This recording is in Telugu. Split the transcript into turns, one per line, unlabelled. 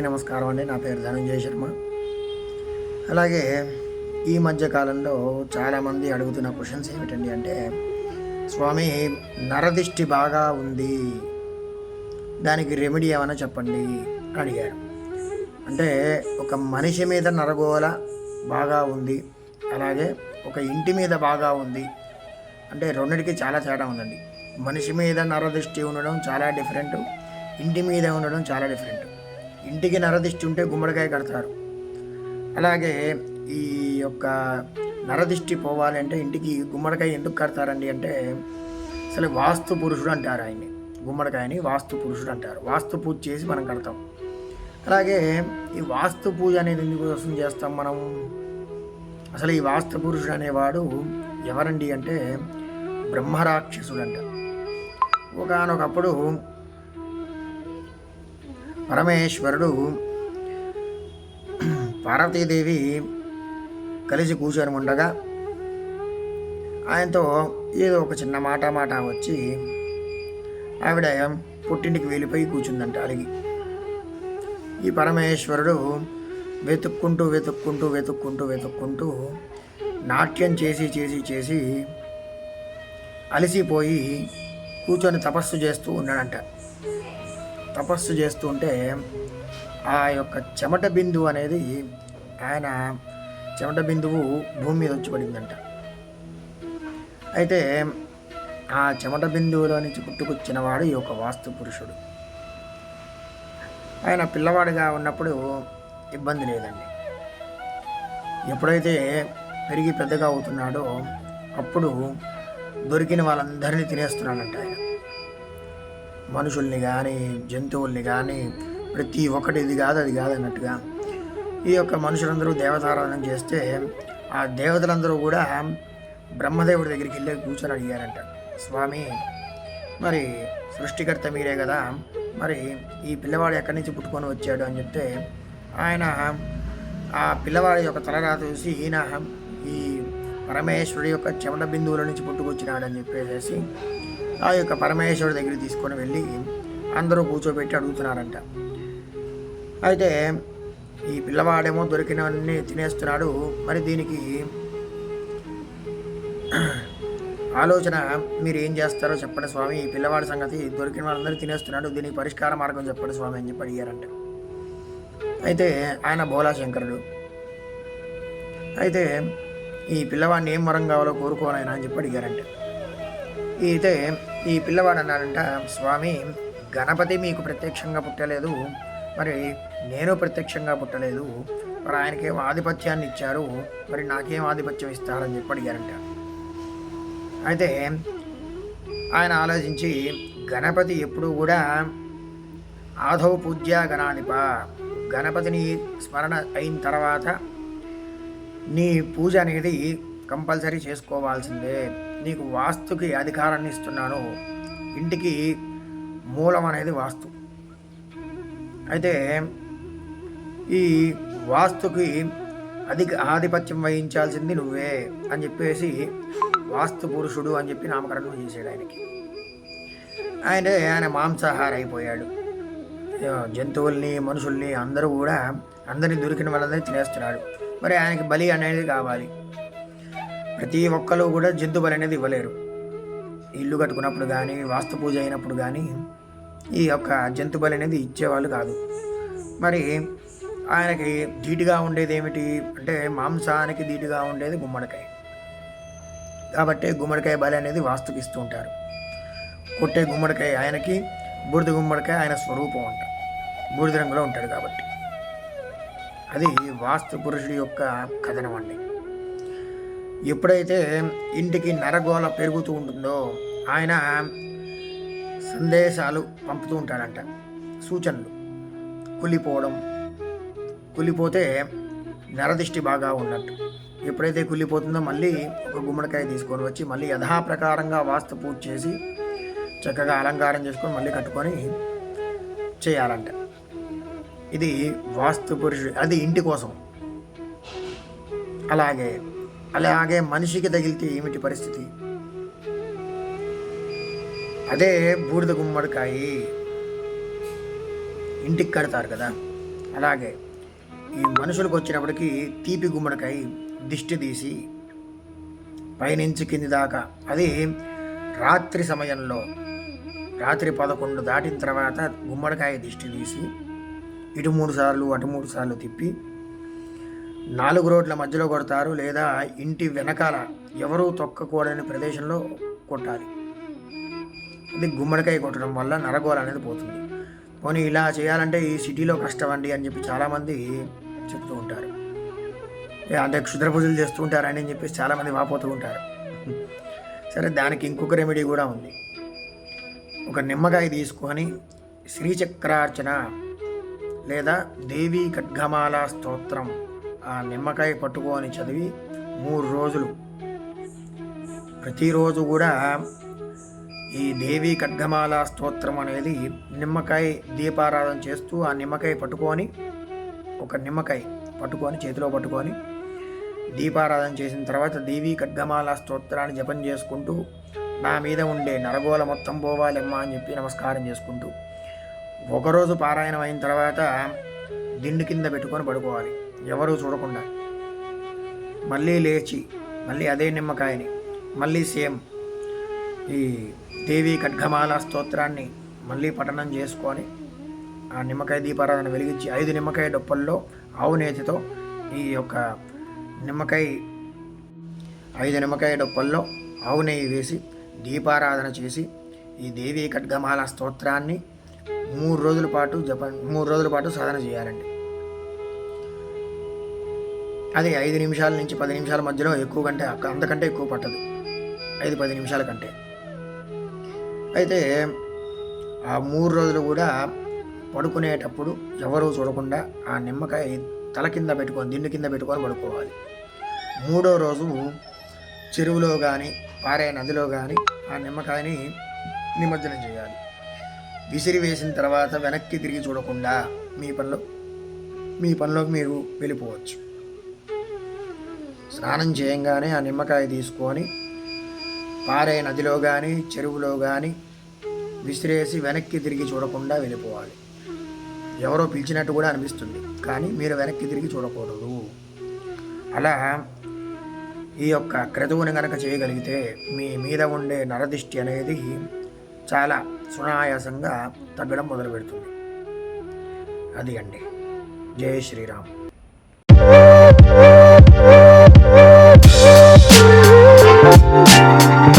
అందరికీ నమస్కారం అండి. నా పేరు ధనంజయ శర్మ. అలాగే ఈ మధ్య కాలంలో చాలామంది అడుగుతున్న క్వశ్చన్స్ ఏమిటండి అంటే స్వామి నరదిష్టి బాగా ఉంది. దానికి రెమెడీ ఏమైనా చెప్పండి? అని అడిగారు. అంటే ఒక మనిషి మీద నరగోల బాగా ఉంది అలాగే ఒక ఇంటి మీద బాగా ఉంది అంటే రెండింటికి చాలా తేడా ఉందండి. మనిషి మీద నరదృష్టి ఉండడం చాలా డిఫరెంట్ ఇంటి మీద ఉండడం చాలా డిఫరెంట్ ఇంటికి నరదిష్టి ఉంటే గుమ్మడికాయ కడతారు. అలాగే ఈ యొక్క నరదిష్టి పోవాలంటే ఇంటికి గుమ్మడికాయ ఎందుకు కడతారండి అంటే అసలు వాస్తు పురుషుడు అంటారు ఆయన్ని. గుమ్మడికాయని వాస్తు పురుషుడు అంటారు. వాస్తు పూజ చేసి మనం కడతాం. అలాగే ఈ వాస్తు పూజ అనేది ఎందుకోసం చేస్తాం మనం? అసలు ఈ వాస్తు పురుషుడు అనేవాడు ఎవరండి అంటే బ్రహ్మరాక్షసుడు అంట. ఒకనొకప్పుడు పరమేశ్వరుడు పార్వతీదేవి కలిసి కూర్చొని ఉండగా ఆయనతో ఏదో ఒక చిన్న మాట మాట వచ్చి ఆవిడ పుట్టింటికి వెళ్ళిపోయి కూర్చుందంట అలిగి. ఈ పరమేశ్వరుడు వెతుక్కుంటూ వెతుక్కుంటూ వెతుక్కుంటూ వెతుక్కుంటూ నాట్యం చేసి చేసి చేసి అలసిపోయి కూర్చొని తపస్సు చేస్తూ ఉన్నాడంట. తపస్సు చేస్తుంటే ఆ యొక్క చెమట బిందువు అనేది ఆయన చెమట బిందువు భూమి మీద వచ్చి పడిందంట. అయితే ఆ చెమట బిందువులో నుంచి పుట్టుకొచ్చిన వాడు ఈ యొక్క వాస్తు పురుషుడు. ఆయన పిల్లవాడిగా ఉన్నప్పుడు ఇబ్బంది లేదండి. ఎప్పుడైతే పెరిగి పెద్దగా అవుతున్నాడో అప్పుడు దొరికిన వాళ్ళందరినీ తినేస్తున్నాడంట ఆయన. మనుషుల్ని కానీ జంతువుల్ని కానీ ప్రతి ఒక్కటి ఇది కాదు అది కాదు అన్నట్టుగా ఈ యొక్క మనుషులందరూ దేవతారాధన చేస్తే ఆ దేవతలందరూ కూడా బ్రహ్మదేవుడి దగ్గరికి వెళ్ళి కూర్చొని అడిగారంట. స్వామి మరి సృష్టికర్త మీరే కదా మరి ఈ పిల్లవాడు ఎక్కడి నుంచి పుట్టుకొని వచ్చాడు? అని చెప్తే ఆయన ఆ పిల్లవాడి యొక్క తలరా చూసి ఈయన ఈ పరమేశ్వరుడి యొక్క చెమట బిందువుల నుంచి పుట్టుకొచ్చినాడని చెప్పేసి ఆ యొక్క పరమేశ్వరుడి దగ్గర తీసుకొని వెళ్ళి అందరూ కూర్చోబెట్టి అడుగుతున్నారంట. అయితే ఈ పిల్లవాడేమో దొరికినవన్నీ తినేస్తున్నాడు. మరి దీనికి ఆలోచన మీరు ఏం చేస్తారో చెప్పండి స్వామి. ఈ పిల్లవాడి సంగతి దొరికిన వాళ్ళందరూ తినేస్తున్నాడు. దీనికి పరిష్కార మార్గం చెప్పండి స్వామి అని చెప్పి అడిగారంట. అయితే ఆయన భోలా శంకరుడు అయితే ఈ పిల్లవాడిని ఏం వరం కావాలో కోరుకోనైనా అని చెప్పి అడిగారంట. అయితే ఈ పిల్లవాడు అన్నాడంట స్వామి గణపతి మీకు ప్రత్యక్షంగా పుట్టలేదు. మరి నేను ప్రత్యక్షంగా పుట్టలేదు. మరి ఆయనకేం ఆధిపత్యాన్ని ఇచ్చారు? మరి నాకేం ఆధిపత్యం ఇస్తారని చెప్పి అడిగారంట. అయితే ఆయన ఆలోచించి గణపతి ఎప్పుడూ కూడా ఆధవ పూజ్య గణాధిప. గణపతిని స్మరణ అయిన తర్వాత నీ పూజ అనేది కంపల్సరీ చేసుకోవాల్సిందే. నీకు వాస్తుకి అధికారాన్ని ఇస్తున్నాను. ఇంటికి మూలం అనేది వాస్తు. అయితే ఈ వాస్తుకి అధిక ఆధిపత్యం వహించాల్సింది నువ్వే అని చెప్పేసి వాస్తు పురుషుడు అని చెప్పి నామకరణం చేశాడు ఆయనకి. ఆయన ఆయన మాంసాహార అయిపోయాడు జంతువుల్ని మనుషుల్ని అందరూ కూడా అందరినీ దొరికిన వాళ్ళందరినీ తినేస్తున్నాడు. మరి ఆయనకి బలి అనేది కావాలి. ప్రతి ఒక్కరు కూడా జంతు బలి అనేది ఇవ్వలేరు. ఇల్లు కట్టుకున్నప్పుడు కానీ వాస్తు పూజ అయినప్పుడు కానీ ఈ యొక్క జంతు బలి అనేది ఇచ్చేవాళ్ళు కాదు. మరి ఆయనకి ధీటుగా ఉండేది ఏమిటి అంటే మాంసానికి ధీటుగా ఉండేది గుమ్మడికాయ. కాబట్టి గుమ్మడికాయ బలి అనేది వాస్తుకి ఇస్తూ ఉంటారు. కొట్టే గుమ్మడికాయ ఆయనకి బూడిద గుమ్మడికాయ ఆయన స్వరూపం అంట. బూడిద రంగులో ఉంటాడు కాబట్టి. అది వాస్తు పురుషుడి యొక్క కథనం అండి. ఎప్పుడైతే ఇంటికి నరగోళ పెరుగుతూ ఉంటుందో ఆయన సందేశాలు పంపుతూ ఉంటాడంట సూచనలు. కుళ్ళిపోవడం. కుళ్ళిపోతే నరదిష్టి బాగా ఉన్నట్టు. ఎప్పుడైతే కుళ్ళిపోతుందో మళ్ళీ ఒక గుమ్మడికాయ తీసుకొని వచ్చి మళ్ళీ యథాప్రకారంగా వాస్తు పూజ చేసి చక్కగా అలంకారం చేసుకొని మళ్ళీ కట్టుకొని చేయాలంట. ఇది వాస్తు పురుషుడు అది ఇంటి కోసం. అలాగే అలాగే మనిషికి తగిలితే ఏమిటి పరిస్థితి? అదే బూడిద గుమ్మడికాయ ఇంటికి కడతారు కదా? అలాగే ఈ మనుషులకు వచ్చినప్పటికీ తీపి గుమ్మడికాయ దిష్టి తీసి పైనుంచి కింది దాకా. అది రాత్రి సమయంలో రాత్రి పదకొండు దాటిన తర్వాత గుమ్మడికాయ దిష్టి తీసి ఇటు మూడు సార్లు అటు మూడు సార్లు తిప్పి నాలుగు రోడ్ల మధ్యలో కొడతారు లేదా ఇంటి వెనకాల ఎవరూ తొక్కకూడని ప్రదేశంలో కొట్టాలి. ఇది గుమ్మడికాయ కొట్టడం వల్ల నరగోల అనేది పోతుంది. పోనీ ఇలా చేయాలంటే ఈ సిటీలో కష్టం అండి అని చెప్పి చాలామంది చెప్తూ ఉంటారు. అంటే క్షుద్ర పూజలు చేస్తూ ఉంటారని చెప్పేసి చాలామంది వాపోతూ ఉంటారు. సరే దానికి ఇంకొక రెమెడీ కూడా ఉంది. ఒక నిమ్మకాయ తీసుకొని శ్రీచక్రార్చన లేదా దేవీ ఖడ్గమాల స్తోత్రం ఆ నిమ్మకాయ పట్టుకొని చదివి మూడు రోజులు. ప్రతిరోజు కూడా ఈ దేవీ ఖడ్గమాల స్తోత్రం అనేది నిమ్మకాయ దీపారాధన చేస్తూ ఆ నిమ్మకాయ పట్టుకొని ఒక నిమ్మకాయ పట్టుకొని చేతిలో పట్టుకొని దీపారాధన చేసిన తర్వాత దేవీ ఖడ్గమాల స్తోత్రాన్ని జపం చేసుకుంటూ నా మీద ఉండే నరగోల మొత్తం పోవాలమ్మా అని చెప్పి నమస్కారం చేసుకుంటూ ఒకరోజు పారాయణం అయిన తర్వాత దిండు కింద పెట్టుకొని పడుకోవాలి. ఎవరూ చూడకుండా. మళ్ళీ లేచి మళ్ళీ అదే నిమ్మకాయని మళ్ళీ సేమ్ ఈ దేవి ఖడ్గమాల స్తోత్రాన్ని మళ్ళీ పఠనం చేసుకొని ఆ నిమ్మకాయ దీపారాధన వెలిగించి ఐదు నిమ్మకాయ డొప్పల్లో ఆవు నేతితో ఈ యొక్క నిమ్మకాయ ఐదు నిమ్మకాయ డొప్పల్లో ఆవు నెయ్యి వేసి దీపారాధన చేసి ఈ దేవి ఖడ్గమాల స్తోత్రాన్ని మూడు రోజుల పాటు జప మూడు రోజుల పాటు సాధన చేయాలండి. అది ఐదు నిమిషాల నుంచి పది నిమిషాల మధ్యలో ఎక్కువ కంటే అంతకంటే ఎక్కువ పట్టదు. ఐదు పది నిమిషాల కంటే. అయితే ఆ మూడు రోజులు కూడా పడుకునేటప్పుడు ఎవరూ చూడకుండా ఆ నిమ్మకాయ తల కింద పెట్టుకొని దిండు కింద పెట్టుకొని పడుకోవాలి. మూడో రోజు చెరువులో కానీ పారే నదిలో కానీ ఆ నిమ్మకాయని నిమజ్జనం చేయాలి. విసిరి వేసిన తర్వాత వెనక్కి తిరిగి చూడకుండా మీ పనిలో మీ పనిలోకి మీరు వెళ్ళిపోవచ్చు. స్నానం చేయంగానే ఆ నిమ్మకాయ తీసుకొని పారే నదిలో కానీ చెరువులో కానీ విసిరేసి వెనక్కి తిరిగి చూడకుండా వెళ్ళిపోవాలి. ఎవరో పిలిచినట్టు కూడా అనిపిస్తుంది. కానీ మీరు వెనక్కి తిరిగి చూడకూడదు. అలా ఈ యొక్క క్రతువుని కనుక చేయగలిగితే మీ మీద ఉండే నరదిష్టి అనేది చాలా సునాయాసంగా తగ్గడం మొదలు పెడుతుంది అది అండి. జై శ్రీరామ్. Thank